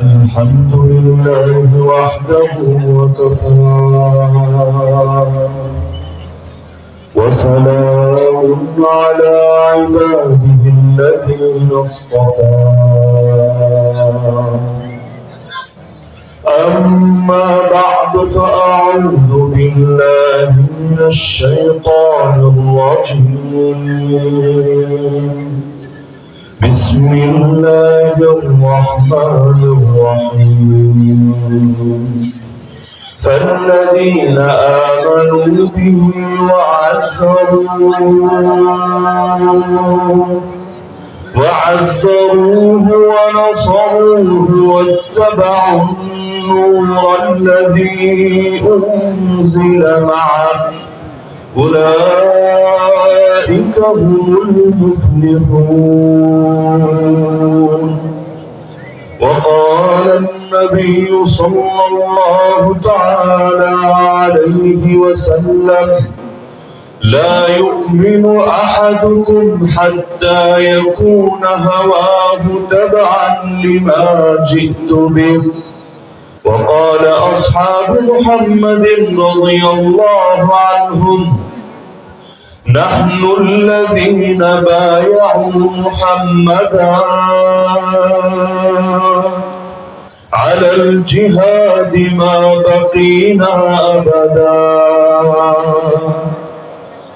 الحمد لله وحده وكفى. وسلام على عباده الذين اصطفى. أما بعد فأعوذ بالله من الشيطان الرجيم. بسم الله الرحمن الرحيم. فالذين آمنوا به وعزروه وعزروه ونصروه واتبعوا النور الذي أنزل معه. أولئك هم المفلحون. وقال النبي صلى الله تعالى عليه وسلم لا يؤمن أحدكم حتى يكون هواه تبعا لما جئت به. وقال أصحاب محمد رضي الله عنهم نحن الذين بايعوا محمدا على الجهاد ما بقينا أبدا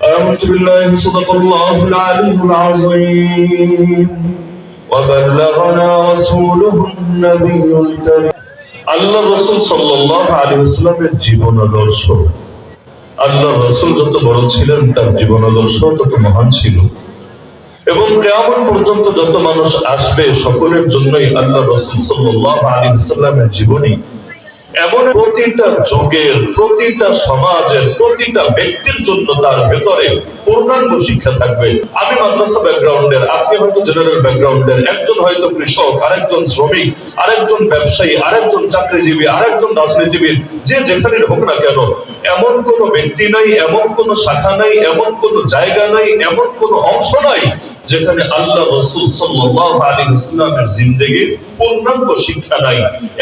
أعوذ بالله صدق الله العلي العظيم وبلغنا رسوله النبي الكريم আল্লাহ রসুল সাল্লাহ আলী ইসলামের জীবন আদর্শ আল্লাহ রসুল যত বড় ছিলেন, তার জীবন আদর্শ তত মহান ছিল। এবং কেমন পর্যন্ত যত মানুষ আসবে, সকলের জন্যই আল্লাহ রসুল সাল্লাহ আলী ইসলামের জীবনী। এমন প্রতিটা যুগের, প্রতিটা সমাজের, প্রতিটা ব্যক্তির জন্য তার ভেতরে পূর্ণাঙ্গ শিক্ষা থাকবে। আমি মাদ্রাসা ব্যাকগ্রাউন্ডের আপনি হয়তো জেনারেল ব্যাকগ্রাউন্ডের একজন হয়তো কৃষক, আরেকজন শ্রমিক, আরেকজন ব্যবসায়ী, আরেকজন চাকরিজীবী, আরেকজন রাজনীতিবিদ, যে যেখানে হোক না কেন, এমন কোন ব্যক্তি নাই, এমন কোন শাখা নাই, এমন কোন জায়গা নাই, এমন কোন অংশ নাই, যেখানে আল্লাহ রসুল সাল্লাল্লাহু আলাইহি ওয়াসাল্লামের জিন্দেগির পূর্ণাঙ্গ শিক্ষা নাই।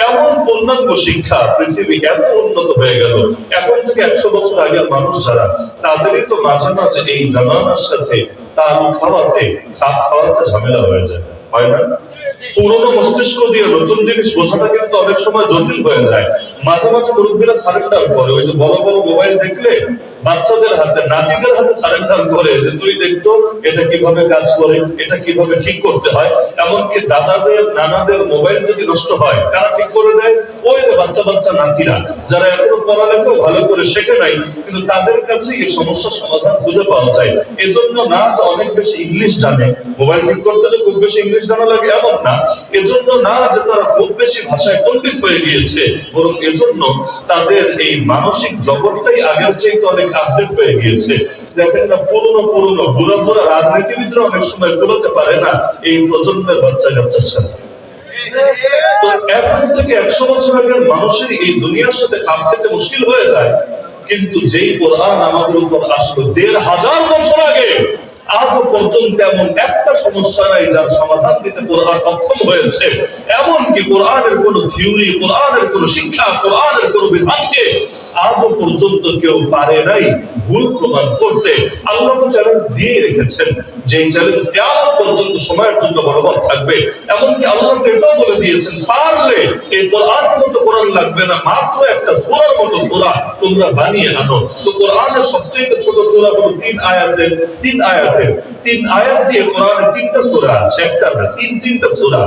এমন পূর্ণাঙ্গ শিক্ষা পৃথিবী এত উন্নত হয়ে গেল। এখন থেকে একশো বছর আগের মানুষ যারা, তাদেরই তো মাঝে মাঝে এই জামানার সাথে তাল খাওয়াতে খাপ খাওয়াতে ঝামেলা হয়ে যায়। হয় না? পুরোনো মস্তিষ্ক দিয়ে নতুন জিনিস বোঝাটা কিন্তু অনেক সময় জটিল হয়ে যায়। মাঝে মাঝে মুরব্বীরা সারেন্ডার করে। ওই যে বড় বড় মোবাইল দেখলে বাচ্চাদের হাতে, নাতিদের হাতে সারেন্ডার করে যে তুই দেখতো এটা কীভাবে কাজ করে, এটা কীভাবে ঠিক করতে হয়, এমনকি দাদাদের, নানাদের মোবাইল যদি নষ্ট হয়, কারা ঠিক করে দেয়? ওই বাচ্চা বাচ্চা নাতিরা, যারা এখনও পড়ালেখা ভালো করে শেখে নাই, কিন্তু তাদের কাছে এই সমস্যার সমাধান খুঁজে পাওয়া যায়। এজন্য না যে অনেক বেশি ইংলিশ জানে। মোবাইল ঠিক করতে হলে খুব বেশি ইংলিশ জানা লাগে, এমন না। এজন্য না যে তারা খুব বেশি ভাষায় পণ্ডিত হয়ে গিয়েছে, বরং এজন্য তাদের এই মানসিক জগৎটাই আগের চেয়ে অনেক আপডেট হয়ে গিয়েছে। দেখেন না, পুরনো পুরনো রাজনীতিবিদরা অনেক সময় বলতে পারে না, এই প্রজন্মের বাচ্চা কাচ্চার সাথে। এখন থেকে একশো বছর আগের মানুষের এই দুনিয়ার সাথে খাপ খেতে মুশকিল হয়ে যায়। কিন্তু যেই কোরআন আমাদের উপর আসলো দেড় হাজার বছর আগে আজও পর্যন্ত এমন একটা সমস্যা নাই যার সমাধান দিতে কোরআন অক্ষম হয়েছে। এমনকি কোরআনের কোন থিওরি কোরআনের কোন শিক্ষা, কোরআনের কোন বিধানকে আজও পর্যন্ত কেউ পারে নাই ভুল প্রমাণ করতে। আল্লাহ চ্যালেঞ্জ দিয়ে রেখেছেন, যে এই চ্যালেঞ্জ কেমন পর্যন্ত সময়ের জন্য বলবৎ থাকবে। এমনকি আল্লাহ এটাও বলে দিয়েছেন, পারলে এই কোরআন মতো কোরআন লাগবে না, মাত্র একটা সূরার মতো সূরা তোমরা বানিয়ে আনো। তো কোরআনের সবচেয়ে ছোট সূরা হলো তিন আয়াতের তিন আয়াতের। তিন আয়াত দিয়ে কোরআনের তিনটা সূরা আছে, একটা না, তিন, তিনটা সূরা।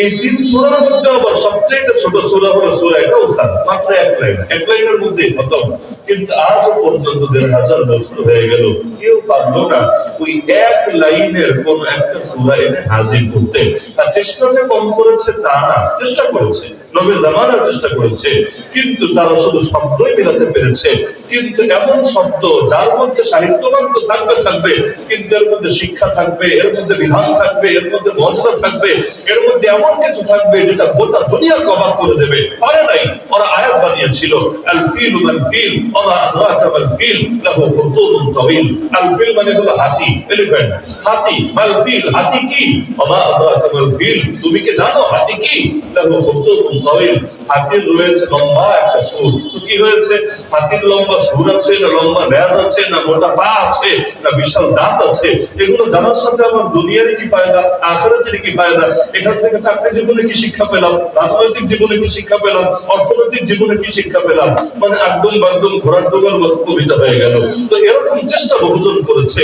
এই তিন সুরার মধ্যে আবার সবচেয়ে ছোট সুরা হলো সুরা এটা কাউসার মাত্র এক লাইন। এক লাইনের মধ্যেই খতম। কিন্তু আজ পর্যন্ত দেড় হাজার বছর হয়ে গেল, কেউ পারল না ওই এক লাইনের কোন একটা সুরা এনে হাজির করতে। আর চেষ্টা যে কম করেছে তা না, চেষ্টা করেছে। নবীর জামানার চেষ্টা করেছে, কিন্তু তারা শুধু শব্দই মিলাতে পেরেছে। কিন্তু এমন শব্দ যার মধ্যে সাহিত্যবান তো থাকবে থাকবে, কিন্তু এর মধ্যে শিক্ষা থাকবে, এর মধ্যে বিধান থাকবে, এর মধ্যে মর্যাদা থাকবে, এর মধ্যে এমন কিছু থাকবে যেটা গোটা দুনিয়া কবাক করে দেবে। পারে নাই, ওরা আয়াত বানিয়েছিল, আল ফিল আল ফিল, ওয়া আদরাকা আল ফিল, লাহু খুতুবুন তাওয়িল আল ফিল মানে হলো হাতি, এলিফ্যান্ট। হাতি, মাল ফিল, হাতি কি? ওয়া আদরাকা আল ফিল, তুমি কি জানো হাতি কি? লাহু খুতুবুন হাতির রয়েছে লম্বা একটা সুর। কি হয়েছে? হাতির লম্বা সুর আছে, না লম্বা লেজ আছে, না মোটা পা আছে, না বিশাল দাঁত আছে? এগুলো জানার সাথে আমার কি ফায়দা কি ফায়দা? এখান থেকে চাকরি জীবনে কি শিক্ষা পেলাম? রাজনৈতিক জীবনে কি শিক্ষা পেলাম? অর্থনৈতিক জীবনে কি শিক্ষা পেলাম? মানে একদম বাকদম ঘোরার দোকান মতো কবিতা হয়ে গেল। তো এরকম চেষ্টা বহুজন করেছে।